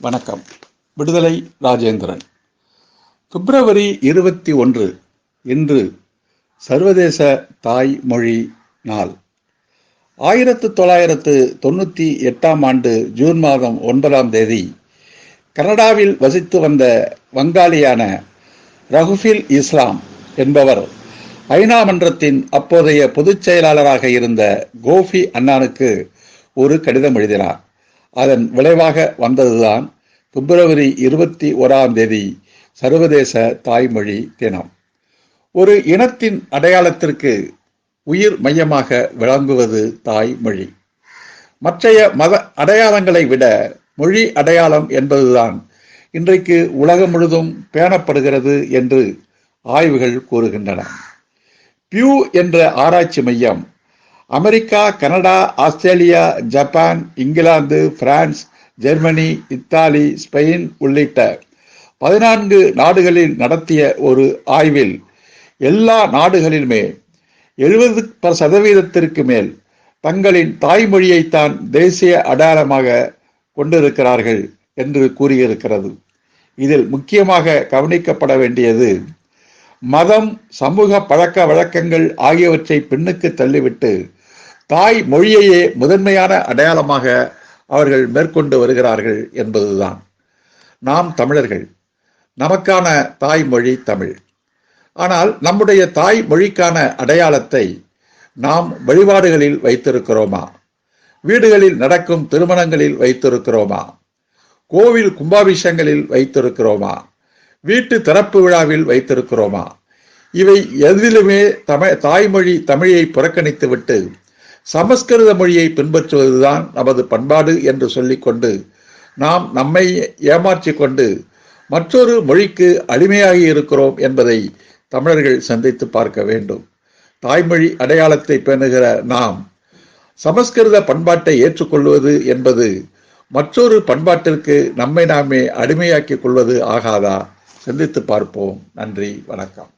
வணக்கம். விடுதலை ராஜேந்திரன். பிப்ரவரி இருபத்தி ஒன்று இன்று சர்வதேச தாய்மொழி நாள். ஆயிரத்து தொள்ளாயிரத்து தொண்ணூற்றி எட்டாம் ஆண்டு ஜூன் மாதம் ஒன்பதாம் தேதி கனடாவில் வசித்து வந்த வங்காளியான ரகுஃபில் இஸ்லாம் என்பவர் ஐநா மன்றத்தின் அப்போதைய பொதுச் செயலாளராக இருந்த கோஃபி அன்னானுக்கு ஒரு கடிதம் எழுதினார். அதன் விளைவாக வந்ததுதான் பிப்ரவரி இருபத்தி ஓராம் தேதி சர்வதேச தாய்மொழி தினம். ஒரு இனத்தின் அடையாளத்திற்கு உயிர் மையமாக விளங்குவது தாய்மொழி. மற்றைய மத அடையாளங்களை விட மொழி அடையாளம் என்பதுதான் இன்றைக்கு உலகம் முழுதும் பேணப்படுகிறது என்று ஆய்வுகள் கூறுகின்றன. பியூ என்ற ஆராய்ச்சி மையம் America Canada Australia Japan England France Germany Italy Spain உள்ளிட்ட பதினான்கு நாடுகளில் நடத்திய ஒரு ஆய்வில் எல்லா நாடுகளிலுமே எழுபது சதவீதத்திற்கு மேல் தங்களின் தாய்மொழியைத்தான் தேசிய அடையாளமாக கொண்டிருக்கிறார்கள் என்று கூறியிருக்கிறது. இதில் முக்கியமாக கவனிக்கப்பட வேண்டியது மதம் சமூக பழக்க வழக்கங்கள் ஆகியவற்றை பின்னுக்கு தள்ளிவிட்டு தாய் மொழியையே முதன்மையான அடையாளமாக அவர்கள் மேற்கொண்டு வருகிறார்கள் என்பதுதான். நாம் தமிழர்கள். நமக்கான தாய்மொழி தமிழ். ஆனால் நம்முடைய தாய் மொழிக்கான அடையாளத்தை நாம் வழிபாடுகளில் வைத்திருக்கிறோமா? வீடுகளில் நடக்கும் திருமணங்களில் வைத்திருக்கிறோமா? கோவில் கும்பாபிஷங்களில் வைத்திருக்கிறோமா? வீட்டு திறப்பு விழாவில் வைத்திருக்கிறோமா? இவை எதிலுமே தமிழ் தாய்மொழி தமிழை புறக்கணித்துவிட்டு சமஸ்கிருத மொழியை பின்பற்றுவதுதான் நமது பண்பாடு என்று சொல்லிக்கொண்டு நாம் நம்மை ஏமாற்றி கொண்டு மற்றொரு மொழிக்கு அடிமையாகி இருக்கிறோம் என்பதை தமிழர்கள் சந்தித்து பார்க்க வேண்டும். தாய்மொழி அடையாளத்தை பேணுகிற நாம் சமஸ்கிருத பண்பாட்டை ஏற்றுக்கொள்வது என்பது மற்றொரு பண்பாட்டிற்கு நம்மை நாமே அடிமையாக்கிக் கொள்வது ஆகாதா? சிந்தித்து பார்ப்போம். நன்றி. வணக்கம்.